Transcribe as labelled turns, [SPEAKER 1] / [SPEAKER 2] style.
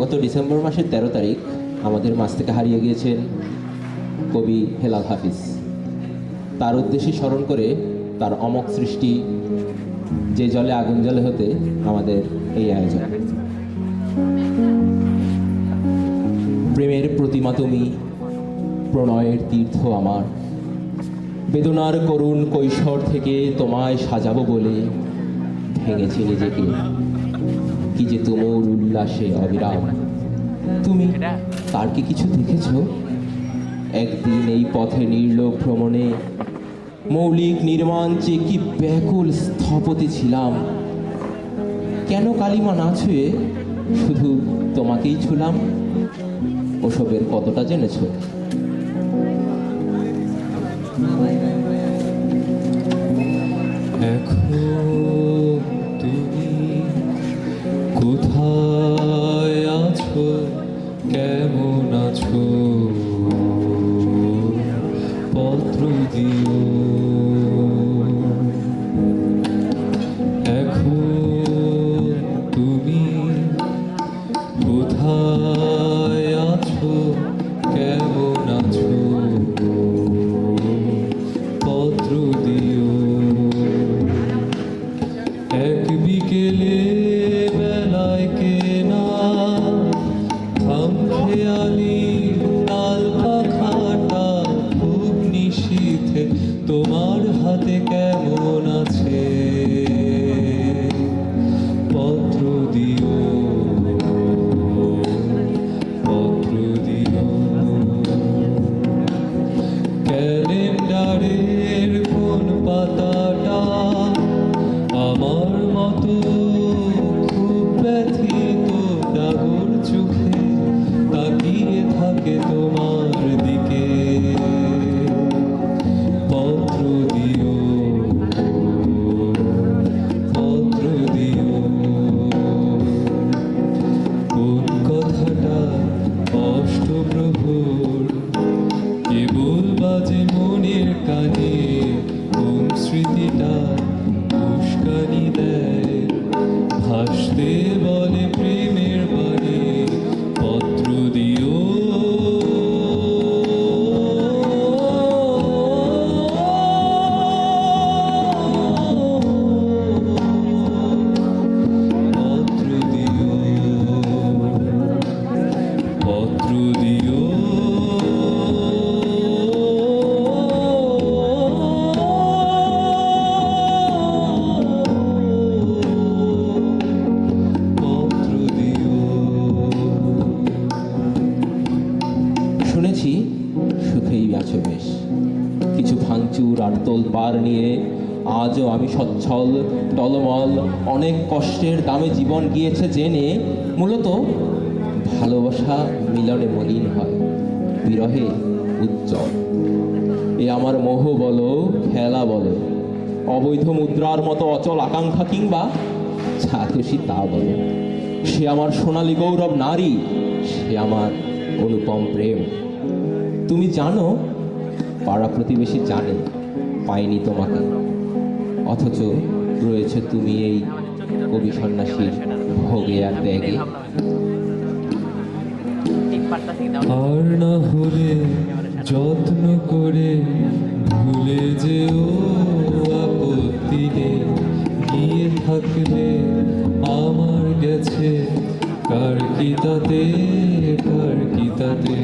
[SPEAKER 1] গত ডিসেম্বর মাসের তেরো তারিখ আমাদের মাছ থেকে হারিয়ে গিয়েছেন কবি হেলাল হাফিজ। তার উদ্দেশ্যে স্মরণ করে তার অমক সৃষ্টি, যে জলে আগুন জলে হতে আমাদের এই আয়োজন। প্রেমের প্রতিমা তুমি, প্রণয়ের তীর্থ আমার। বেদনার করুণ কৈশোর থেকে তোমায় সাজাবো বলে ভেঙেছি নিজেকে। কি যে তুমুর উল্লাসে অবিরাম। তুমি তার কি কিছু দেখেছ? একদিন এই পথে নির্লোভ ভ্রমণে মৌলিক নির্মাণ যে কি ব্যাকুল স্থপতি ছিলাম। কেন কালিমা না ছুঁয়ে শুধু তোমাকেই ছুলাম? ওসবের কতটা জেনেছো?
[SPEAKER 2] বিকেলে
[SPEAKER 1] Pushka ni ভাঙচুর আর তোলপার নিয়ে আজও আমি সচ্ছল, টলমল, অনেক কষ্টের দামে জীবন গিয়েছে জেনে মূলত ভালোবাসা মিলনে মলিন হয়, বিরহে উজ্জ্বল। এ আমার মোহ বলো, খেলা বলো, অবৈধ মুদ্রার মতো অচল আকাঙ্ক্ষা কিংবা খুশি তা বলো। সে আমার সোনালী গৌরব নারী, সে আমার অনুপম প্রেম। তুমি জানো পাড়া প্রতিবেশী জানে পাইনি তোমাকে। অথচ রয়েছে তুমি এই কবি সন্ন্যাসীর ভোগে আর ত্যাগে।
[SPEAKER 2] আর না হলে যত্ন করে ভুলে যেও আপত্তি নেই গিয়ে থাকলে আমার গেছে কার কি তাতে কার কি তাতে